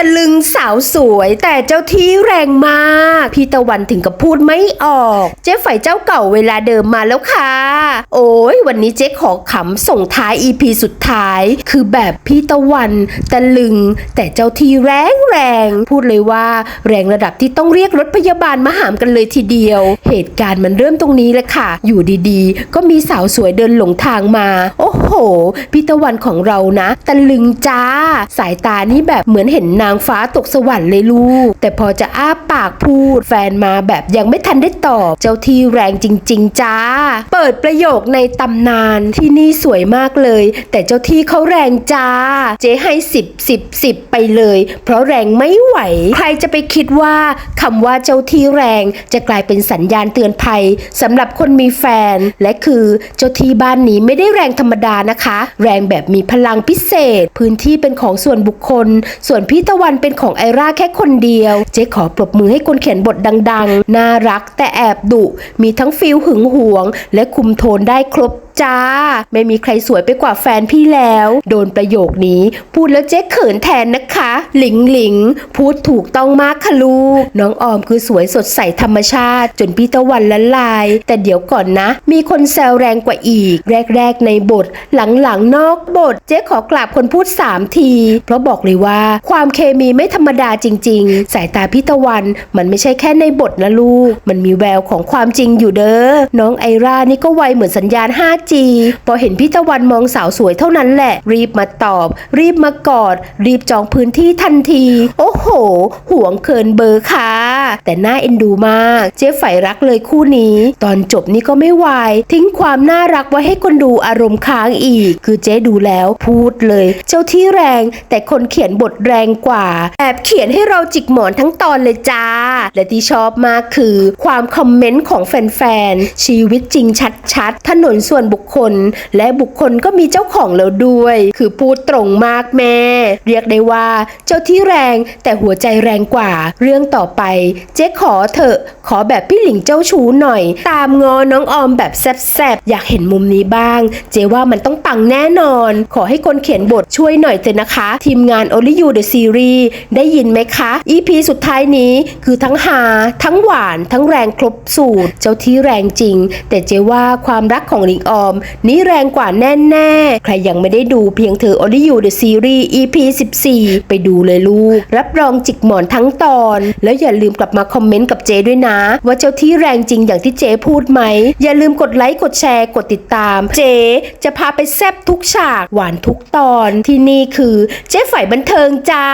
ตะลึงสาวสวยแต่เจ้าที่แรงมาก พี่ตะวันถึงกับพูดไม่ออก เจ๊ไฝเจ้าเก่าเวลาเดิมมาแล้วค่ะ โอ้ยวันนี้เจ๊ขอขำส่งท้าย EP สุดท้าย คือแบบพี่ตะวันตะลึง แต่เจ้าที่แรงแรง พูดเลยว่า แรงระดับที่ต้องเรียกรถพยาบาลมาหามกันเลยทีเดียว เหตุการณ์มันเริ่มตรงนี้แหละค่ะ อยู่ดีๆ ก็มีสาวสวยเดินหลงทางมา โอ้โห พี่ตะวันของเรานะตะลึงจ้า สายตานี่แบบเหมือนเห็นนางฟ้าตกสวรรค์เลยลูก แต่พอจะอ้าปากพูด แฟนมาแบบยังไม่ทันได้ตอบ เจ้าที่แรงจริง ๆ จ้า เปิดประโยคในตำนานที่นี่สวยมากเลย แต่เจ้าที่เขาแรงจ้า เจ๊ให้สิบสิบสิบไปเลย เพราะแรงไม่ไหว ใครจะไปคิดว่าคำว่าเจ้าที่แรงจะกลายเป็นสัญญาณเตือนภัยสำหรับคนมีแฟน และคือเจ้าที่บ้านนี้ไม่ได้แรงธรรมดานะคะ แรงแบบมีพลังพิเศษ พื้นที่เป็นของส่วนบุคคล ส่วนพี่ตะวันเป็นของไอร่าแค่คนเดียว เจ๊ขอปรบมือให้คนเขียนบทดังๆ น่ารักแต่แอบดุ มีทั้งฟิลหึงหวง และคุมโทนได้ครบ จ้า ไม่มีใครสวยไปกว่าแฟนพี่แล้ว โดนประโยคนี้ พูดแล้วเจ๊เขินแทนนะคะ หลิงหลิง พูดถูกต้องมากค่ะลูก น้องออมคือสวยสดใสธรรมชาติ จนพี่ตะวันละลาย แต่เดี๋ยวก่อนนะ มีคนแซวแรงกว่าอีก แรก ๆ ในบท หลังๆ นอกบท เจ๊ขอกราบคนพูด 3 ที เพราะบอกเลยว่า ความเคมีไม่ธรรมดาจริง ๆ สายตาพี่ตะวันมันไม่ใช่แค่ในบทนะลูก มันมีแววของความจริงอยู่เด้อ น้องไอรานี่ก็ไวเหมือนสัญญาณ 5G พอเห็นพี่ตะวันมองสาวสวยเท่านั้นแหละ รีบมาตอบ รีบมากอด รีบจองพื้นที่ทันที โอ้โห ห่วงเคินเบอร์ค่ะ แต่น่าเอ็นดูมาก เจ๊ไฝรักเลยคู่นี้ ตอนจบนี่ก็ไม่วาย ทิ้งความน่ารักไว้ให้คนดูอารมณ์ค้างอีก คือเจ๊ดูแล้วพูดเลย เจ้าที่แรง แต่คนเขียนบทแรงกว่า แอบเขียนให้เราจิกหมอนทั้งตอนเลยจ้า และที่ชอบมากคือ ความคอมเมนต์ของแฟนๆชีวิตจริงชัดๆถนนส่วนบุคคล และบุคคลก็มีเจ้าของแล้วด้วย คือพูดตรงมากแม่ เรียกได้ว่าเจ้าที่แรงแต่หัวใจแรงกว่า เรื่องต่อไป เจ๊ขอเถอะ ขอแบบพี่หลิงเจ้าชู้หน่อย ตามงอน้องออมแบบแซบๆ อยากเห็นมุมนี้บ้าง เจ๊ว่ามันต้องปังแน่นอน ขอให้คนเขียนบทช่วยหน่อยเถอะนะคะ ทีมงาน Only You The Series ได้ยินไหมคะ EP สุดท้ายนี้คือทั้งหา ทั้งหวาน ทั้งแรงครบสูตร เจ้าที่แรงจริง แต่เจ๊ว่าความรักของหลิงออมม นี่แรงกว่าแน่ๆ ใครยังไม่ได้ดูเพียงเธอ Only You The Series EP 14 ไปดูเลยลูก รับรองจิกหมอนทั้งตอน แล้วอย่าลืมกลับมาคอมเมนต์กับเจด้วยนะ ว่าเจ้าที่แรงจริงอย่างที่เจพูดไหม อย่าลืมกดไลค์กดแชร์กดติดตาม เจ จะพาไปแซบทุกฉาก หวานทุกตอนที่นี่คือเจ๊ฝ่ายบันเทิงจ้า